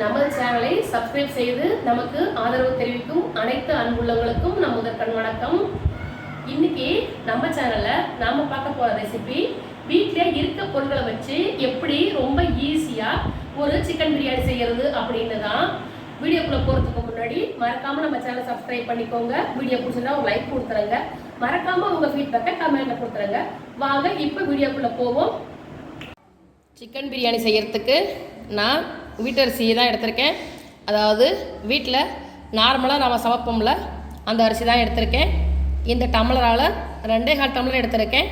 நமது சேனலை சப்ஸ்கிரைப் செய்து நமக்கு ஆதரவு தெரிவிக்கும் அனைத்து அன்புள்ளவங்களுக்கும் நம் முதற்கண் வணக்கம். இன்னைக்கு நம்ம சேனல்ல நாம பார்க்க போற ரெசிபி வீட்டில் இருக்க பொருட்களை வச்சு எப்படி ரொம்ப ஈஸியா ஒரு சிக்கன் பிரியாணி செய்யறது அப்படின்னு தான் வீடியோக்குள்ள போறதுக்கு முன்னாடி மறக்காம நம்ம சேனலை சப்ஸ்கிரைப் பண்ணிக்கோங்க. வீடியோ பிடிச்சிருந்தா ஒரு லைக் கொடுத்துருங்க. மறக்காம உங்க ஃபீட்பேக்கை கமெண்ட்ல கொடுத்துருங்க. வாங்க இப்போ வீடியோக்குள்ள போவோம். சிக்கன் பிரியாணி செய்யறதுக்கு நான் வீட்டரிசி தான் எடுத்திருக்கேன். அதாவது வீட்டில் நார்மலாக நம்ம சமைப்போம்ல அந்த அரிசி தான் எடுத்திருக்கேன். இந்த டம்ளரால் ரெண்டே கால் டம்ளர் எடுத்திருக்கேன்.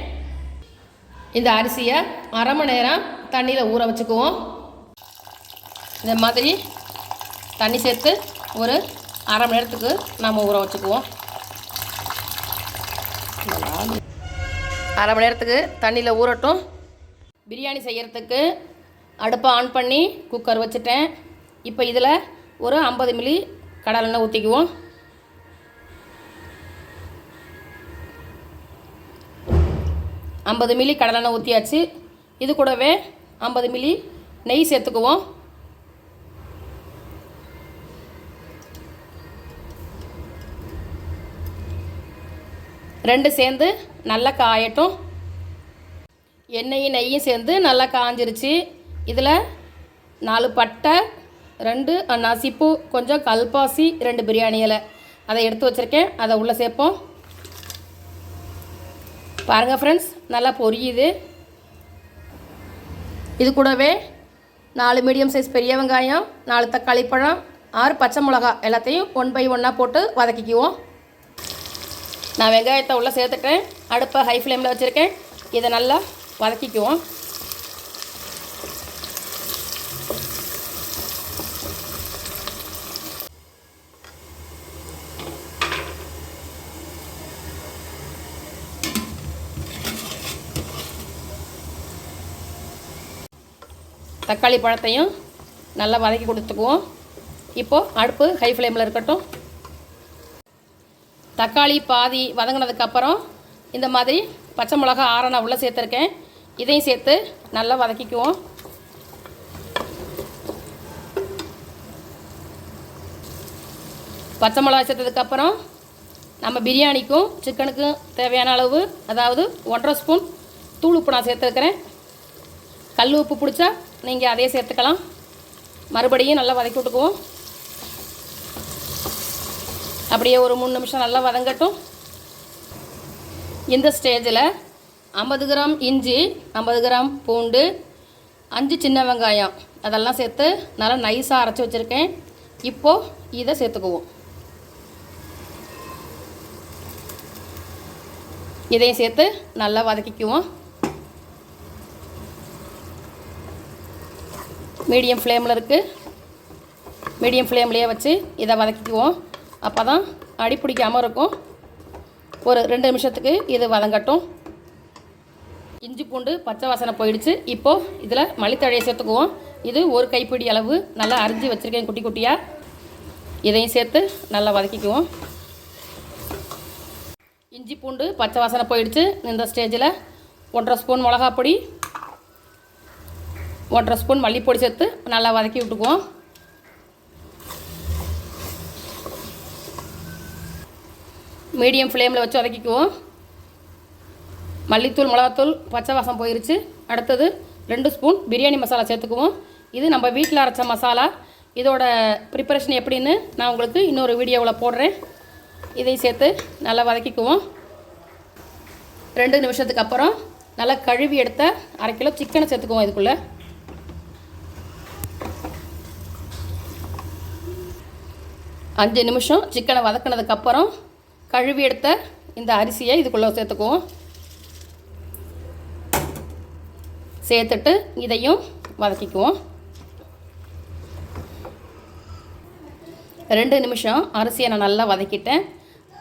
இந்த அரிசியை அரை மணி நேரம் தண்ணியில் ஊற வச்சுக்குவோம். இந்த மாதிரி தண்ணி சேர்த்து ஒரு அரை மணி நேரத்துக்கு நம்ம ஊற வச்சுக்குவோம். அரை மணி நேரத்துக்கு தண்ணியில் ஊறட்டும். பிரியாணி செய்கிறதுக்கு அடுப்பை ஆன் பண்ணி குக்கர் வச்சுட்டேன். இப்போ இதில் ஒரு ஐம்பது மில்லி கடலெண்ணெய் ஊற்றிக்குவோம். ஐம்பது மில்லி கடலெண்ணெய் ஊற்றியாச்சு. இது கூடவே ஐம்பது மில்லி நெய் சேர்த்துக்குவோம். ரெண்டு சேர்ந்து நல்லா காயட்டும். எண்ணெயும் நெய்யும் சேர்ந்து நல்லா காஞ்சிருச்சு. இதில் நாலு பட்டை ரெண்டு நசிப்பு கொஞ்சம் கல்பாசி ரெண்டு பிரியாணி இலை. அதை எடுத்து வச்சுருக்கேன். அதை உள்ளே சேர்ப்போம். பாருங்கள் ஃப்ரெண்ட்ஸ் நல்லா பொரியுது. இது கூடவே நாலு மீடியம் சைஸ் பெரிய வெங்காயம் நாலு தக்காளி பழம் ஆறு பச்சை மிளகா எல்லாத்தையும் ஒன் பை ஒன்னாக போட்டு வதக்கிக்குவோம். நான் வெங்காயத்தை உள்ளே சேர்த்துட்டேன் அடுப்பை ஹை ஃப்ளேமில் வச்சுருக்கேன். இதை நல்லா வதக்கிக்குவோம். தக்காளி பழத்தையும் நல்லா வதக்கி கொடுத்துக்குவோம். இப்போது அடுப்பு ஹை ஃப்ளேமில் இருக்கட்டும். தக்காளி பாதி வதங்கினதுக்கப்புறம் இந்த மாதிரி பச்சை மிளகா ஆற நான் உள்ளே சேர்த்துருக்கேன். இதையும் சேர்த்து நல்லா வதக்கிக்குவோம். பச்சை மிளகா சேர்த்ததுக்கப்புறம் நம்ம பிரியாணிக்கும் சிக்கனுக்கும் தேவையான அளவு அதாவது ஒன்றரை ஸ்பூன் தூள் உப்பு நான் சேர்த்துருக்கிறேன். கல் உப்பு பிடிச்சா நீங்கள் அதே சேர்த்துக்கலாம். மறுபடியும் நல்லா வதக்கி விட்டுக்குவோம். அப்படியே ஒரு மூணு நிமிஷம் நல்லா வதங்கட்டும். இந்த ஸ்டேஜில் ஐம்பது கிராம் இஞ்சி ஐம்பது கிராம் பூண்டு அஞ்சு சின்ன வெங்காயம் அதெல்லாம் சேர்த்து நல்லா நைஸாக அரைச்சி வச்சுருக்கேன். இப்போது இதை சேர்த்துக்குவோம். இதையும் சேர்த்து நல்லா வதக்கிக்குவோம். மீடியம் ஃப்ளேமில் இருக்குது மீடியம் ஃப்ளேம்லேயே வச்சு இதை வதக்கிக்குவோம். அப்போ தான் அடி பிடிக்காமல் இருக்கும். ஒரு ரெண்டு நிமிஷத்துக்கு இது வதங்கட்டும். இஞ்சி பூண்டு பச்சை வாசனை போயிடுச்சு. இப்போது இதில் மளித்தழையை சேர்த்துக்குவோம். இது ஒரு கைப்பிடி அளவு நல்லா அரிஞ்சு வச்சுருக்கேன் குட்டி குட்டியாக இதையும் சேர்த்து நல்லா வதக்கிக்குவோம். இஞ்சி பூண்டு பச்சை வாசனை போயிடுச்சு. இந்த ஸ்டேஜில் ஒன்றரை ஸ்பூன் மிளகாப்பொடி ஒன்றரை ஸ்பூன் மல்லிப்பொடி சேர்த்து நல்லா வதக்கி விட்டுக்குவோம். மீடியம் ஃப்ளேமில் வச்சு வதக்கிக்குவோம். மல்லித்தூள் மிளகாத்தூள் பச்சை வாசம் போயிருச்சு. அடுத்தது ரெண்டு ஸ்பூன் பிரியாணி மசாலா சேர்த்துக்குவோம். இது நம்ம வீட்டில் அரைச்ச மசாலா. இதோட ப்ரிப்பரேஷன் எப்படின்னு நான் உங்களுக்கு இன்னொரு வீடியோவில் போடுறேன். இதையும் சேர்த்து நல்லா வதக்கிக்குவோம். ரெண்டு நிமிஷத்துக்கு அப்புறம் நல்லா கழுவி எடுத்த அரை கிலோ சிக்கனை சேர்த்துக்குவோம் இதுக்குள்ளே. அஞ்சு நிமிஷம் சிக்கனை வதக்கினதுக்கப்புறம் கழுவி எடுத்த இந்த அரிசியை இதுக்குள்ளே சேர்த்துக்குவோம். சேர்த்துட்டு இதையும் வதக்கிக்குவோம். ரெண்டு நிமிஷம் அரிசியை நான் நல்லா வதக்கிட்டேன்.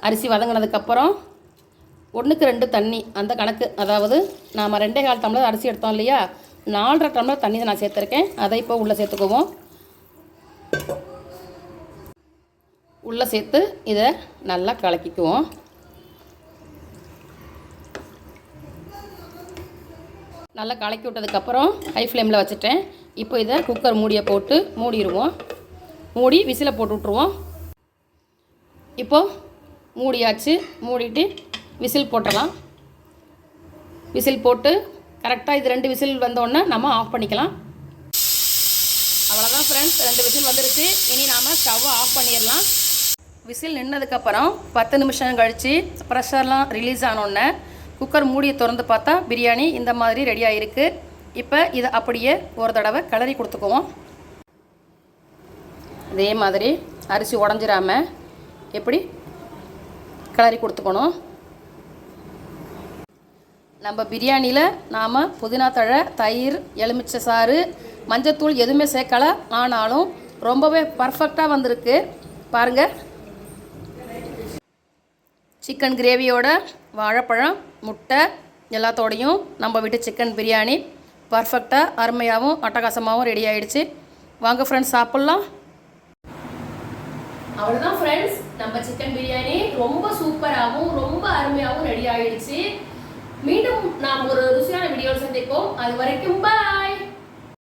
அரிசி வதங்கினதுக்கப்புறம் ஒன்றுக்கு ரெண்டு தண்ணி அந்த கணக்கு அதாவது நாம் ரெண்டே கால் டம்ளர் அரிசி எடுத்தோம் இல்லையா? நாலரை டம்ளர் தண்ணி நான் சேர்த்துருக்கேன். அதை இப்போ உள்ளே சேர்த்துக்குவோம். உள்ளே சேர்த்து இதை நல்லா கலக்கிக்குவோம். நல்லா கலக்கி விட்டதுக்கப்புறம் ஹை ஃப்ளேமில் வச்சுட்டேன். இப்போ இதை குக்கர் மூடியை போட்டு மூடிடுவோம். மூடி விசிலை போட்டு விட்ருவோம் இப்போது மூடியாச்சு. மூடிட்டு விசில் போட்டுடலாம். விசில் போட்டு கரெக்டாக இது ரெண்டு விசில் வந்தோடனே நம்ம ஆஃப் பண்ணிக்கலாம். அவ்வளோதான் ஃப்ரெண்ட்ஸ் ரெண்டு விசில் வந்துருச்சு. இனி நாம் ஸ்டவ்வை ஆஃப் பண்ணிடலாம். விசில் நின்னதுக்கப்புறம் பத்து நிமிஷம் கழித்து ப்ரெஷர்லாம் ரிலீஸ் ஆனோடனே குக்கர் மூடியை திறந்து பார்த்தா பிரியாணி இந்த மாதிரி ரெடி ஆகிருக்கு இப்போ இதை அப்படியே ஒரு தடவை கிளறி கொடுத்துக்குவோம். இதே மாதிரி அரிசி உடஞ்சிடாமல் எப்படி கிளறி கொடுத்துக்கணும். நம்ம பிரியாணியில் நாம் புதினா தழை தயிர் எலுமிச்சை சாறு மஞ்சத்தூள் எதுவுமே சேர்க்கல. ஆனாலும் ரொம்பவே பர்ஃபெக்டாக வந்திருக்கு. பாருங்கள் சிக்கன் கிரேவியோட வாழைப்பழம் முட்டை எல்லாத்தோடையும் நம்ம வீட்டு சிக்கன் பிரியாணி. பர்ஃபெக்டாக அருமையாகவும் அட்டகாசமாகவும் ரெடி ஆகிடுச்சு வாங்க ஃப்ரெண்ட்ஸ் சாப்பிட்லாம். அவ்வளோதான் ஃப்ரெண்ட்ஸ் நம்ம சிக்கன் பிரியாணி ரொம்ப சூப்பராகவும் ரொம்ப அருமையாகவும் ரெடி ஆகிடுச்சு மீண்டும் நாம் ஒரு ருசியான வீடியோவில் சந்திப்போம். அது வரைக்கும் பாய்